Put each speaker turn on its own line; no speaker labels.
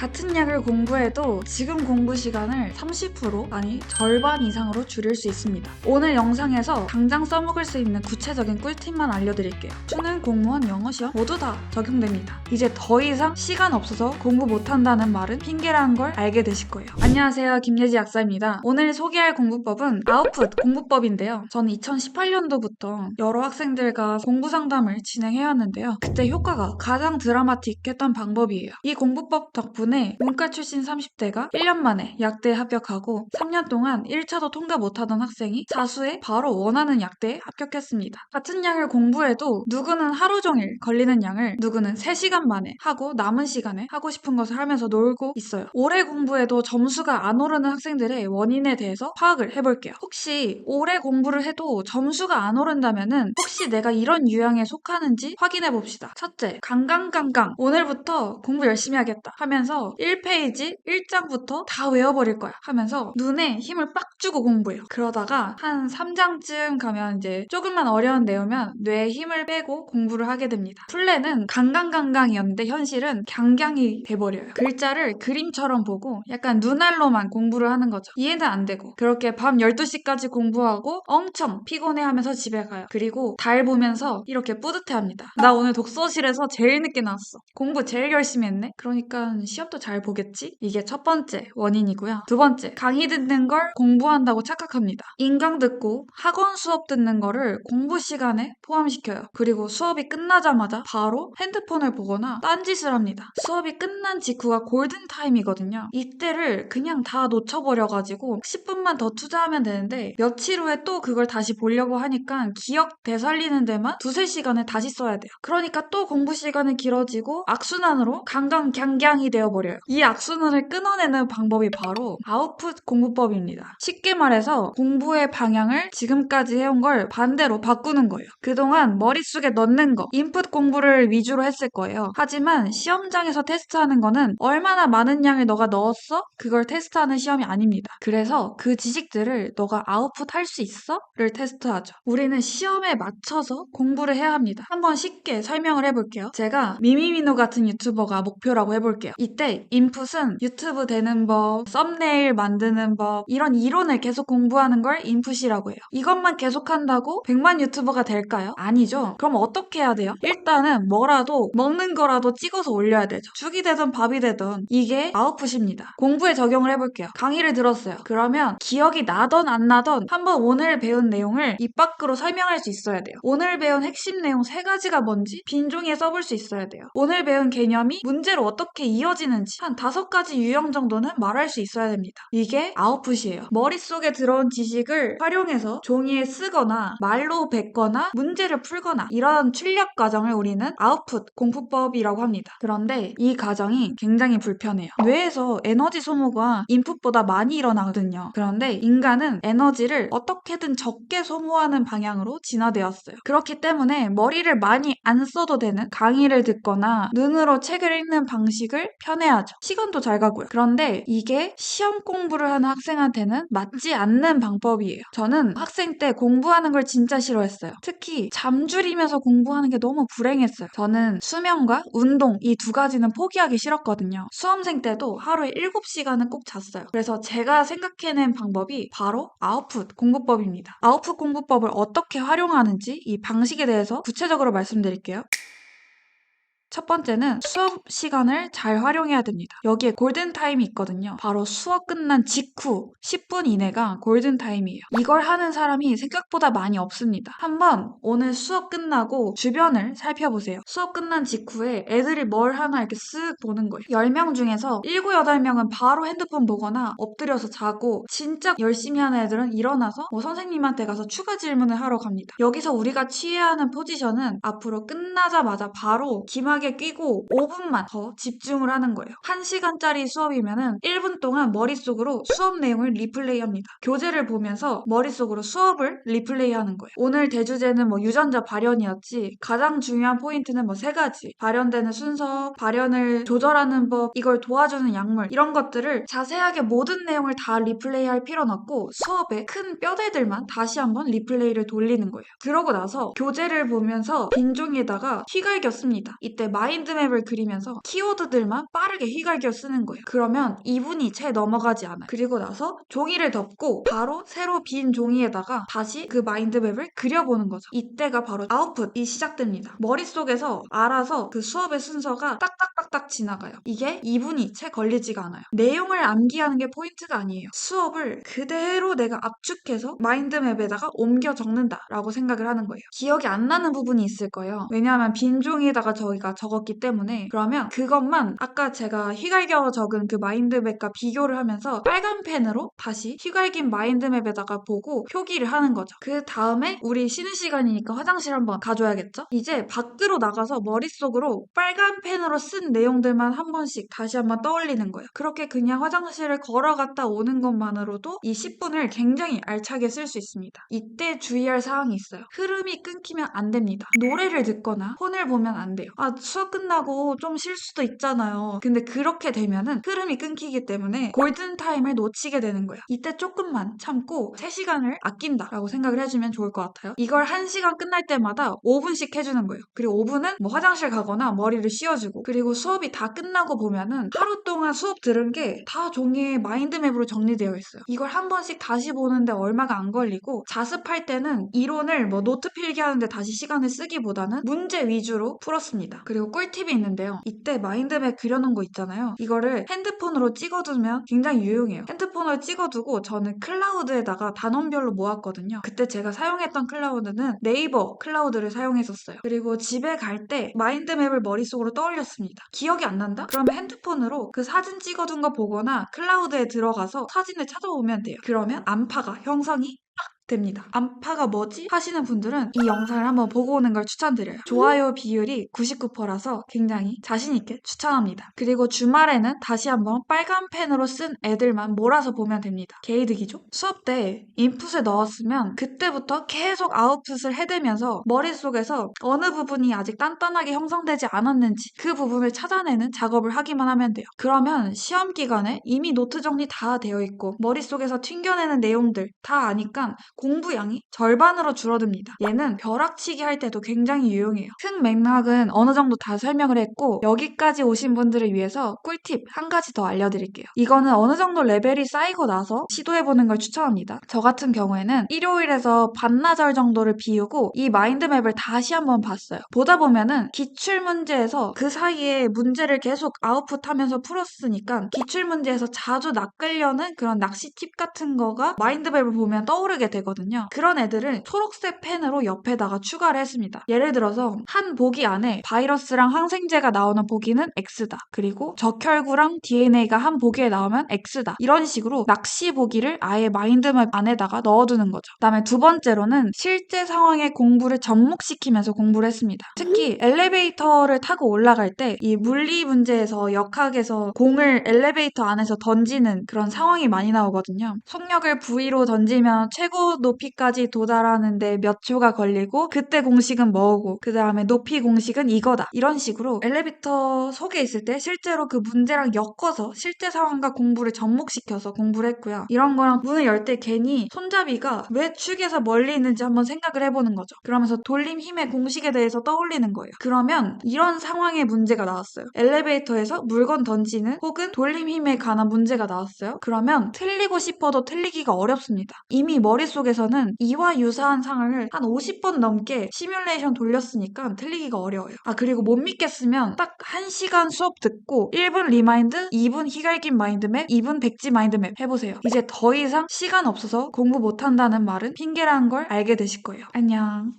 같은 약을 공부해도 지금 공부 시간을 30% 아니 절반 이상으로 줄일 수 있습니다. 오늘 영상에서 당장 써먹을 수 있는 구체적인 꿀팁만 알려드릴게요. 수능, 공무원, 영어 시험 모두 다 적용됩니다. 이제 더 이상 시간 없어서 공부 못한다는 말은 핑계라는 걸 알게 되실 거예요. 안녕하세요. 김예지 약사입니다. 오늘 소개할 공부법은 아웃풋 공부법인데요. 저는 2018년도부터 여러 학생들과 공부 상담을 진행해왔는데요. 그때 효과가 가장 드라마틱했던 방법이에요. 이 공부법 덕분에 문과 출신 30대가 1년 만에 약대에 합격하고 3년 동안 1차도 통과 못하던 학생이 사수에 바로 원하는 약대에 합격했습니다. 같은 양을 공부해도 누구는 하루 종일 걸리는 양을 누구는 3시간 만에 하고 남은 시간에 하고 싶은 것을 하면서 놀고 있어요. 오래 공부해도 점수가 안 오르는 학생들의 원인에 대해서 파악을 해볼게요. 혹시 오래 공부를 해도 점수가 안 오른다면은 혹시 내가 이런 유형에 속하는지 확인해 봅시다. 첫째, 강강강강. 오늘부터 공부 열심히 하겠다 하면서 1페이지 1장부터 다 외워버릴 거야 하면서 눈에 힘을 빡 주고 공부해요. 그러다가 한 3장쯤 가면 이제 조금만 어려운 내용이면 뇌에 힘을 빼고 공부를 하게 됩니다. 플랜은 강강강강이었는데 현실은 강강이 돼버려요. 글자를 그림처럼 보고 약간 눈알로만 공부를 하는 거죠. 이해는 안 되고 그렇게 밤 12시까지 공부하고 엄청 피곤해하면서 집에 가요. 그리고 달 보면서 이렇게 뿌듯해합니다. 나 오늘 독서실에서 제일 늦게 나왔어. 공부 제일 열심히 했네. 그러니까 시험 도 잘 보겠지? 이게 첫 번째 원인이고요. 두 번째 강의 듣는 걸 공부한다고 착각합니다. 인강 듣고 학원 수업 듣는 거를 공부 시간에 포함시켜요. 그리고 수업이 끝나자마자 바로 핸드폰을 보거나 딴짓을 합니다. 수업이 끝난 직후가 골든 타임이거든요. 이때를 그냥 다 놓쳐버려가지고 10분만 더 투자하면 되는데 며칠 후에 또 그걸 다시 보려고 하니까 기억 되살리는 데만 두세 시간을 다시 써야 돼요. 그러니까 또 공부 시간이 길어지고 악순환으로 강강갱갱이 되어버려요. 이 악순환을 끊어내는 방법이 바로 아웃풋 공부법입니다. 쉽게 말해서 공부의 방향을 지금까지 해온 걸 반대로 바꾸는 거예요. 그동안 머릿속에 넣는 거, 인풋 공부를 위주로 했을 거예요. 하지만 시험장에서 테스트하는 거는 얼마나 많은 양을 너가 넣었어? 그걸 테스트하는 시험이 아닙니다. 그래서 그 지식들을 너가 아웃풋 할 수 있어? 를 테스트하죠. 우리는 시험에 맞춰서 공부를 해야 합니다. 한번 쉽게 설명을 해볼게요. 제가 미미미노 같은 유튜버가 목표라고 해볼게요. 이때 인풋은 유튜브 되는 법, 썸네일 만드는 법, 이런 이론을 계속 공부하는 걸 인풋이라고 해요. 이것만 계속한다고 100만 유튜버가 될까요? 아니죠. 그럼 어떻게 해야 돼요? 일단은 뭐라도 먹는 거라도 찍어서 올려야 되죠. 죽이 되든 밥이 되든 이게 아웃풋입니다. 공부에 적용을 해볼게요. 강의를 들었어요. 그러면 기억이 나던 안 나던 한번 오늘 배운 내용을 입 밖으로 설명할 수 있어야 돼요. 오늘 배운 핵심 내용 세 가지가 뭔지 빈 종이에 써볼 수 있어야 돼요. 오늘 배운 개념이 문제로 어떻게 이어지는 지 한 다섯 가지 유형 정도는 말할 수 있어야 됩니다. 이게 아웃풋이에요. 머릿속에 들어온 지식을 활용해서 종이에 쓰거나 말로 뱉거나 문제를 풀거나 이런 출력 과정을 우리는 아웃풋 공부법이라고 합니다. 그런데 이 과정이 굉장히 불편해요. 뇌에서 에너지 소모가 인풋보다 많이 일어나거든요. 그런데 인간은 에너지를 어떻게든 적게 소모하는 방향으로 진화되었어요. 그렇기 때문에 머리를 많이 안 써도 되는 강의를 듣거나 눈으로 책을 읽는 방식을 편해 하죠. 시간도 잘 가고요. 그런데 이게 시험 공부를 하는 학생한테는 맞지 않는 방법이에요. 저는 학생 때 공부하는 걸 진짜 싫어했어요. 특히 잠줄이면서 공부하는 게 너무 불행했어요. 저는 수면과 운동 이 두 가지는 포기하기 싫었거든요. 수험생 때도 하루에 7시간은 꼭 잤어요. 그래서 제가 생각해낸 방법이 바로 아웃풋 공부법입니다. 아웃풋 공부법을 어떻게 활용하는지 이 방식에 대해서 구체적으로 말씀드릴게요. 첫 번째는 수업 시간을 잘 활용해야 됩니다. 여기에 골든타임이 있거든요. 바로 수업 끝난 직후 10분 이내가 골든타임이에요. 이걸 하는 사람이 생각보다 많이 없습니다. 한번 오늘 수업 끝나고 주변을 살펴보세요. 수업 끝난 직후에 애들이 뭘 하나 이렇게 쓱 보는 거예요. 10명 중에서 7, 8명은 바로 핸드폰 보거나 엎드려서 자고 진짜 열심히 하는 애들은 일어나서 뭐 선생님한테 가서 추가 질문을 하러 갑니다. 여기서 우리가 취해야 하는 포지션은 앞으로 끝나자마자 바로 기막 귀마개 끼고 5분만 더 집중을 하는 거예요. 1시간짜리 수업이면은 1분 동안 머릿속으로 수업 내용을 리플레이 합니다. 교재를 보면서 머릿속으로 수업을 리플레이 하는 거예요. 오늘 대주제는 뭐 유전자 발현이었지. 가장 중요한 포인트는 뭐 세 가지. 발현되는 순서, 발현을 조절하는 법, 이걸 도와주는 약물, 이런 것들을 자세하게 모든 내용을 다 리플레이 할 필요는 없고 수업의 큰 뼈대들만 다시 한번 리플레이를 돌리는 거예요. 그러고 나서 교재를 보면서 빈 종이에다가 휘갈겼습니다. 이때 마인드맵을 그리면서 키워드들만 빠르게 휘갈겨 쓰는 거예요. 그러면 2분이 채 넘어가지 않아요. 그리고 나서 종이를 덮고 바로 새로 빈 종이에다가 다시 그 마인드맵을 그려보는 거죠. 이때가 바로 아웃풋이 시작됩니다. 머릿속에서 알아서 그 수업의 순서가 딱딱딱딱 지나가요. 이게 2분이 채 걸리지가 않아요. 내용을 암기하는 게 포인트가 아니에요. 수업을 그대로 내가 압축해서 마인드맵에다가 옮겨 적는다라고 생각을 하는 거예요. 기억이 안 나는 부분이 있을 거예요. 왜냐하면 빈 종이에다가 저희가 적었기 때문에 그러면 그것만 아까 제가 휘갈겨 적은 그 마인드맵과 비교를 하면서 빨간 펜으로 다시 휘갈긴 마인드맵에다가 보고 표기를 하는 거죠. 그 다음에 우리 쉬는 시간이니까 화장실 한번 가줘야겠죠? 이제 밖으로 나가서 머릿속으로 빨간 펜으로 쓴 내용들만 한 번씩 다시 한번 떠올리는 거예요. 그렇게 그냥 화장실을 걸어갔다 오는 것만으로도 이 10분을 굉장히 알차게 쓸 수 있습니다. 이때 주의할 사항이 있어요. 흐름이 끊기면 안 됩니다. 노래를 듣거나 폰을 보면 안 돼요. 아, 수업 끝나고 좀 쉴 수도 있잖아요. 근데 그렇게 되면은 흐름이 끊기기 때문에 골든타임을 놓치게 되는 거예요. 이때 조금만 참고 3시간을 아낀다라고 생각을 해주면 좋을 것 같아요. 이걸 1시간 끝날 때마다 5분씩 해주는 거예요. 그리고 5분은 뭐 화장실 가거나 머리를 씌워주고 그리고 수업이 다 끝나고 보면은 하루 동안 수업 들은 게 다 종이에 마인드맵으로 정리되어 있어요. 이걸 한 번씩 다시 보는데 얼마가 안 걸리고 자습할 때는 이론을 뭐 노트 필기하는데 다시 시간을 쓰기보다는 문제 위주로 풀었습니다. 그리고 꿀팁이 있는데요. 이때 마인드맵 그려놓은 거 있잖아요. 이거를 핸드폰으로 찍어두면 굉장히 유용해요. 핸드폰으로 찍어두고 저는 클라우드에다가 단원별로 모았거든요. 그때 제가 사용했던 클라우드는 네이버 클라우드를 사용했었어요. 그리고 집에 갈 때 마인드맵을 머릿속으로 떠올렸습니다. 기억이 안 난다? 그러면 핸드폰으로 그 사진 찍어둔 거 보거나 클라우드에 들어가서 사진을 찾아보면 돼요. 그러면 안파가 형성이 딱 됩니다. 안파가 뭐지? 하시는 분들은 이 영상을 한번 보고 오는 걸 추천드려요. 좋아요 비율이 99%라서 굉장히 자신있게 추천합니다. 그리고 주말에는 다시 한번 빨간 펜으로 쓴 애들만 몰아서 보면 됩니다. 게이득이죠? 수업 때 인풋을 넣었으면 그때부터 계속 아웃풋을 해대면서 머릿속에서 어느 부분이 아직 단단하게 형성되지 않았는지 그 부분을 찾아내는 작업을 하기만 하면 돼요. 그러면 시험 기간에 이미 노트 정리 다 되어 있고 머릿속에서 튕겨내는 내용들 다 아니까 공부량이 절반으로 줄어듭니다. 얘는 벼락치기 할 때도 굉장히 유용해요. 큰 맥락은 어느 정도 다 설명을 했고 여기까지 오신 분들을 위해서 꿀팁 한 가지 더 알려드릴게요. 이거는 어느 정도 레벨이 쌓이고 나서 시도해보는 걸 추천합니다. 저 같은 경우에는 일요일에서 반나절 정도를 비우고 이 마인드맵을 다시 한번 봤어요. 보다 보면은 기출문제에서 그 사이에 문제를 계속 아웃풋하면서 풀었으니까 기출문제에서 자주 낚으려는 그런 낚시 팁 같은 거가 마인드맵을 보면 떠오르게 되거든요. 그런 애들을 초록색 펜으로 옆에다가 추가를 했습니다. 예를 들어서 한 보기 안에 바이러스랑 항생제가 나오는 보기는 X다. 그리고 적혈구랑 DNA가 한 보기에 나오면 X다. 이런 식으로 낚시 보기를 아예 마인드맵 안에다가 넣어두는 거죠. 그다음에 두 번째로는 실제 상황의 공부를 접목시키면서 공부를 했습니다. 특히 엘리베이터를 타고 올라갈 때 이 물리 문제에서 역학에서 공을 엘리베이터 안에서 던지는 그런 상황이 많이 나오거든요. 속력을 V로 던지면 최고 높이까지 도달하는데 몇 초가 걸리고 그때 공식은 뭐고 그 다음에 높이 공식은 이거다 이런 식으로 엘리베이터 속에 있을 때 실제로 그 문제랑 엮어서 실제 상황과 공부를 접목시켜서 공부를 했고요. 이런 거랑 문을 열 때 괜히 손잡이가 왜 축에서 멀리 있는지 한번 생각을 해보는 거죠. 그러면서 돌림 힘의 공식에 대해서 떠올리는 거예요. 그러면 이런 상황의 문제가 나왔어요. 엘리베이터에서 물건 던지는 혹은 돌림 힘에 관한 문제가 나왔어요. 그러면 틀리고 싶어도 틀리기가 어렵습니다. 이미 머릿속에 서는 이와 유사한 상황을 한 50번 넘게 시뮬레이션 돌렸으니까 틀리기가 어려워요. 아 그리고 못 믿겠으면 딱 1시간 수업 듣고 1분 리마인드, 2분 희갈긴 마인드맵, 2분 백지 마인드맵 해보세요. 이제 더 이상 시간 없어서 공부 못한다는 말은 핑계라는 걸 알게 되실 거예요. 안녕.